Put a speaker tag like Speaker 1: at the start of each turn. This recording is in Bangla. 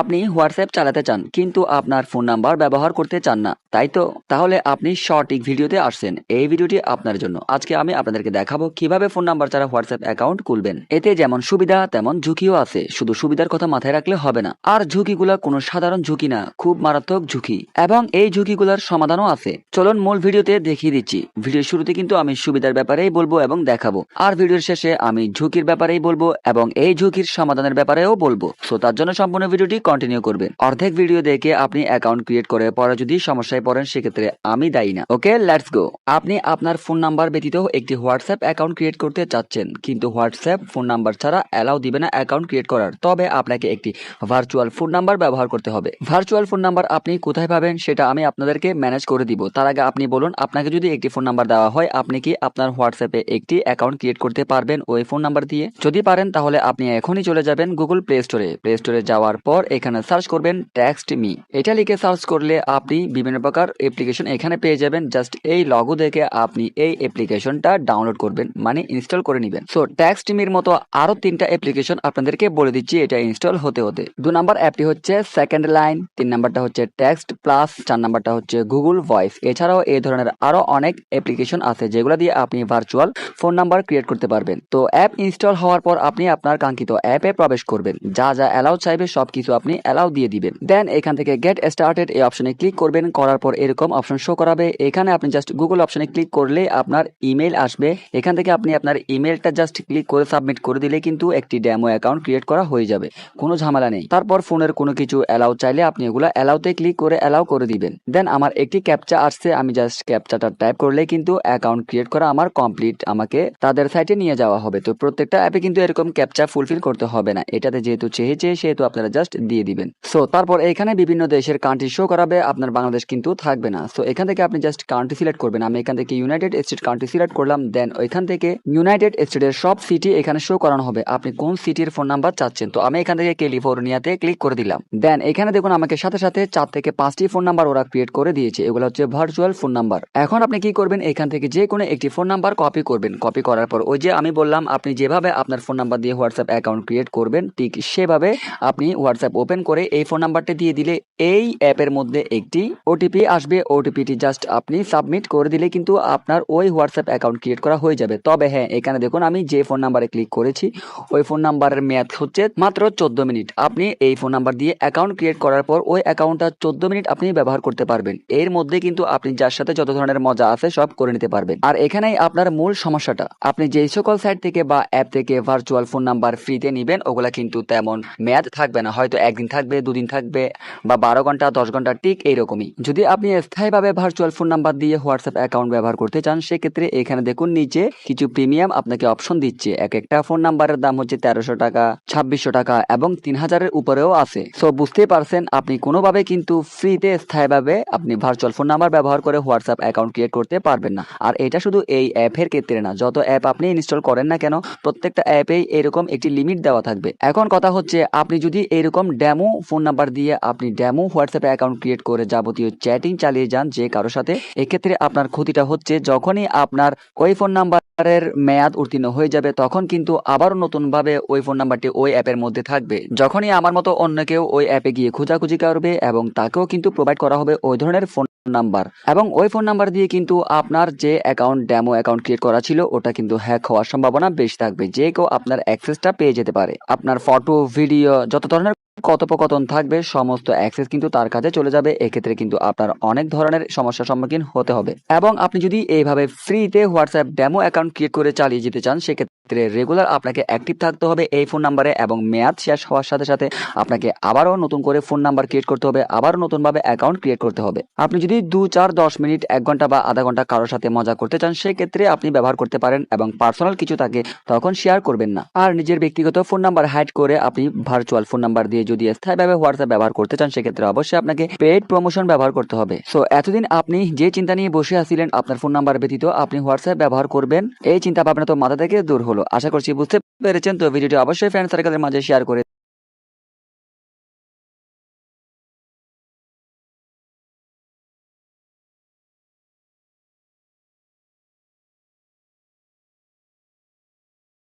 Speaker 1: আপনি হোয়াটসঅ্যাপ চালাতে চান, কিন্তু আপনার ফোন নাম্বার ব্যবহার করতে চান না, তাই তো? তাহলে আপনি সঠিক ভিডিওতে আসছেন। এই ভিডিওটি আপনার জন্য। আজকে আমি আপনাদেরকে দেখাবো কীভাবে ফোন নাম্বার ছাড়া হোয়াটসঅ্যাপ অ্যাকাউন্ট খুলবেন। এতে যেমন সুবিধা, তেমন ঝুঁকিও আছে। শুধু সুবিধার কথা মাথায় রাখলে হবে না। আর ঝুঁকিগুলো কোনো সাধারণ ঝুঁকি না, খুব মারাত্মক ঝুঁকি। এবং এই ঝুঁকিগুলোর সমাধানও আছে। চলুন মূল ভিডিওতে দেখিয়ে দিচ্ছি। ভিডিওর শুরুতে কিন্তু আমি সুবিধার ব্যাপারেই বলব এবং দেখাবো। আর ভিডিওর শেষে আমি ঝুঁকির ব্যাপারেই বলব এবং এই ঝুঁকির সমাধানের ব্যাপারেও বলব। সো তার জন্য সম্পূর্ণ ভিডিওটি কন্টিনিউ করবেন। অর্ধেক ভিডিও দেখে আপনি অ্যাকাউন্ট ক্রিয়েট করে পরে যদি সমস্যায় পড়েন, সেক্ষেত্রে আমি দায়ী না। ওকে লেটস গো আপনি আপনার ফোন নাম্বার ব্যতীত একটি হোয়াটসঅ্যাপ অ্যাকাউন্ট ক্রিয়েট করতে চাচ্ছেন, কিন্তু হোয়াটসঅ্যাপ ফোন নাম্বার ছাড়া অ্যালাউ দিবে না অ্যাকাউন্ট ক্রিয়েট করার। তবে আপনাকে একটি ভার্চুয়াল ফোন নাম্বার ব্যবহার করতে হবে। ভার্চুয়াল ফোন নাম্বার আপনি কোথায় পাবেন, সেটা আমি আপনাদেরকে ম্যানেজ করে দিব। তার আগে আপনি বলুন, আপনাকে যদি একটি ফোন নাম্বার দেওয়া হয়, আপনি কি আপনার হোয়াটসঅ্যাপে একটি অ্যাকাউন্ট ক্রিয়েট করতে পারবেন ওই ফোন নাম্বার দিয়ে? যদি পারেন, তাহলে আপনি এখনই চলে যাবেন গুগল প্লে স্টোরে প্লে স্টোরে যাওয়ার পর এখানে সার্চ করবেন টেক্সট মি এটা লিখে সার্চ করলে আপনি বিভিন্ন প্রকার অ্যাপ্লিকেশন এখানে পেয়ে যাবেন। জাস্ট এই লগো দেখে আপনি এই অ্যাপ্লিকেশনটা ডাউনলোড করবেন মানে ইনস্টল করে নেবেন। সো টেক্সট মির মতো আরও তিনটা অ্যাপ্লিকেশন আপনাদেরকে বলে দিচ্ছি, এটা ইনস্টল হতে হতে। দু নাম্বার অ্যাপটি হচ্ছে সেকেন্ড লাইন তিন নাম্বারটা হচ্ছে টেক্সট প্লাস চার নাম্বারটা হচ্ছে গুগল ভয়েস এছাড়াও এই ধরনের আরও অনেক অ্যাপ্লিকেশন আছে, যেগুলো দিয়ে আপনি ভার্চুয়াল ফোন নাম্বার ক্রিয়েট করতে পারবেন। তো অ্যাপ ইনস্টল হওয়ার পর আপনি আপনার কাঙ্ক্ষিত অ্যাপে প্রবেশ করবেন। যা যা অ্যালাউ চাইবে সবকিছু আপনি অ্যালাউ দিয়ে দিবেন। দেন এখান থেকে গেট স্টার্টেড এই অপশনে ক্লিক করবেন। করার পর এরকম অপশন শো করাবে। এখানে আপনি জাস্ট গুগল অপশনে ক্লিক করলে আপনার ইমেল আসবে। এখান থেকে আপনি আপনার ইমেলটা জাস্ট ক্লিক করে সাবমিট করে দিলে কিন্তু একটি ড্যামো অ্যাকাউন্ট ক্রিয়েট করা হয়ে যাবে। কোনো ঝামেলা নেই। তারপর ফোনের কোনো কিছু অ্যালাউ চাইলে আপনি এগুলো অ্যালাউতে ক্লিক করে অ্যালাউ করে দিবেন। দেন আমার একটি ক্যাপচা আসছে। আমি জাস্ট ক্যাপচাটা টাইপ করলে কিন্তু অ্যাকাউন্ট ক্রিয়েট করা আমার কমপ্লিট আমাকে তাদের সাইটে নিয়ে যাওয়া হবে। তো প্রত্যেকটা অ্যাপে কিন্তু এরকম ক্যাপচা ফুলফিল করতে হবে না। এটাতে যেহেতু চেয়েছে, সেহেতু আপনারা জাস্ট দিয়ে দিবেন। সো তারপর এখানে বিভিন্ন দেশের কান্ট্রি শো করাবে, আপনার বাংলাদেশ কিন্তু থাকবে না। সো এখান থেকে আপনি জাস্ট কান্ট্রি সিলেক্ট করবেন। আমি এখান থেকে ইউনাইটেড স্টেট কান্ট্রি সিলেক্ট করলাম দেন ওইখান থেকে ইউনাইটেড স্টেটের সব সিটি এখানে শো করানো হবে। আপনি কোন সিটির ফোন নাম্বার চাচ্ছেন? তো আমি এখান থেকে ক্যালিফোর্নিয়াতে ক্লিক করে দিলাম। দেন এখানে দেখুন, আমাকে সাথে সাথে চার থেকে পাঁচটি ফোন নাম্বার ওরা ক্রিয়েট করে দিয়েছে। এগুলো হচ্ছে ভার্চুয়াল ফোন নাম্বার এখন আপনি কি করবেন? এখান থেকে যে কোনো একটি ফোন নাম্বার কপি করবেন। কপি করার পর ওই যে আমি বললাম, আপনি যেভাবে আপনার ফোন নাম্বার দিয়ে হোয়াটসঅ্যাপ অ্যাকাউন্ট ক্রিয়েট করবেন, ঠিক সেভাবে আপনি হোয়াটসঅ্যাপ ওপেন করে এই ফোন নাম্বারটি দিয়ে দিলে এই অ্যাপের মধ্যে একটি ওটিপি আসবে। ওটিপিটি জাস্ট আপনি সাবমিট করে দিলে কিন্তু আপনার ওই হোয়াটসঅ্যাপ অ্যাকাউন্ট ক্রিয়েট করা হয়ে যাবে। তবে হ্যাঁ এখানে দেখুন আমি যে ফোন নাম্বারে ক্লিক করেছি, ওই ফোন নাম্বারের মেয়াদ হচ্ছে মাত্র চোদ্দ মিনিট। আপনি এই ফোন নাম্বার দিয়ে অ্যাকাউন্ট ক্রিয়েট করার পর ওই অ্যাকাউন্টটা চোদ্দ মিনিট আপনি ব্যবহার করতে পারবেন। এর মধ্যে কিন্তু আপনি যার সাথে যত ধরনের মজা আছে সব করে নিতে পারবেন। আর এখানেই আপনার মূল সমস্যাটা, আপনি যেই সকল সাইট থেকে বা অ্যাপ থেকে ভার্চুয়াল ফোন নাম্বার ফ্রিতে নিবেন, ওগুলা কিন্তু তেমন মেয়াদ থাকবে না। হয়তো একদিন থাকবে, দুদিন থাকবে বা বারো ঘণ্টা, দশ ঘণ্টা, ঠিক এইরকমই। যদি আপনি স্থায়ীভাবে ভার্চুয়াল ফোন নাম্বার দিয়ে হোয়াটসঅ্যাপ অ্যাকাউন্ট ব্যবহার করতে চান, সেক্ষেত্রে এখানে দেখুন নিচে কিছু প্রিমিয়াম আপনাকে অপশন দিচ্ছে। এক একটা ফোন নাম্বারের দাম হচ্ছে তেরোশো টাকা, ছাব্বিশশো টাকা এবং তিন হাজারের উপরেও আছে। সো বুঝতেই পারছেন, আপনি কোনোভাবে কিন্তু ফ্রিতে স্থায়ীভাবে আপনি ভার্চুয়াল ফোন নাম্বার ব্যবহার করে হোয়াটসঅ্যাপ অ্যাকাউন্ট ক্রিয়েট করতে পারবেন না। আর এটা শুধু এই অ্যাপের ক্ষেত্রে না, যত অ্যাপ আপনি ইনস্টল করেন না কেন, প্রত্যেকটা অ্যাপেই এরকম একটি লিমিট দেওয়া থাকবে। এখন কথা হচ্ছে, আপনি যদি এরকম ড্যামো ফোন নাম্বার দিয়ে আপনি ড্যামো হোয়াটসঅ্যাপে অ্যাকাউন্ট ক্রিয়েট করে যাবতীয় চ্যাটিং চালিয়ে যান যে কারও সাথে। এক্ষেত্রে আপনার ক্ষতিটা হচ্ছে যখনই আপনার ওই ফোন নাম্বারের মেয়াদ উত্তীর্ণ হয়ে যাবে, তখন কিন্তু আবারও নতুনভাবে ওই ফোন নাম্বারটি ওই অ্যাপের মধ্যে থাকবে। যখনই আমার মতো অন্য কেউ ওই অ্যাপে গিয়ে খোঁজাখুঁজি করবে এবং তাকেও কিন্তু প্রোভাইড করা হবে ওই ধরনের ফোন নাম্বার। এবং ওই ফোন নাম্বার দিয়ে কিন্তু আপনার যে অ্যাকাউন্ট ড্যামো অ্যাকাউন্ট ক্রিয়েট করা ছিল, ওটা কিন্তু হ্যাক হওয়ার সম্ভাবনা বেশি থাকবে। যে কেউ আপনার অ্যাক্সেসটা পেয়ে যেতে পারে। আপনার ফটো, ভিডিও, যত ধরনের কথোপকথন থাকবে, সমস্ত অ্যাক্সেস কিন্তু তার কাছে চলে যাবে। এক্ষেত্রে কিন্তু আপনার অনেক ধরনের সমস্যার সম্মুখীন হতে হবে। এবং আপনি যদি এইভাবে ফ্রিতে হোয়াটসঅ্যাপ ডেমো অ্যাকাউন্ট ক্রিয়েট করে চালিয়ে যেতে চান, সেক্ষেত্রে রেগুলার আপনাকে অ্যাক্টিভ থাকতে হবে এই ফোন নাম্বারে এবং মেয়াদ শেষ হওয়ার সাথে সাথে আপনাকে আবারও নতুন করে ফোন নাম্বার ক্রিয়েট করতে হবে, আবারও নতুনভাবে অ্যাকাউন্ট ক্রিয়েট করতে হবে। আপনি যদি দু চার দশ মিনিট, এক ঘণ্টা বা আধা ঘণ্টা কারোর সাথে মজা করতে চান, সেক্ষেত্রে আপনি ব্যবহার করতে পারেন এবং পার্সোনাল কিছু থাকে, তখন শেয়ার করবেন না। আর নিজের ব্যক্তিগত ফোন নাম্বার হাইড করে আপনি ভার্চুয়াল ফোন নাম্বার দিয়ে যদি স্থায়ীভাবে হোয়াটসঅ্যাপ ব্যবহার করতে চান, সেক্ষেত্রে অবশ্যই আপনাকে পেড প্রমোশন ব্যবহার করতে হবে। সো এতদিন আপনি যে চিন্তা নিয়ে বসে আছিলেন, আপনার ফোন নাম্বার ব্যতীত আপনি হোয়াটসঅ্যাপ ব্যবহার করবেন, এই চিন্তা ভাবনা তো মাথা থেকে দূর হলো। আশা করছি বুঝতে পেরেছেন। তো ভিডিওটি অবশ্যই ফ্রেন্ড সার্কেলের মাঝে শেয়ার করে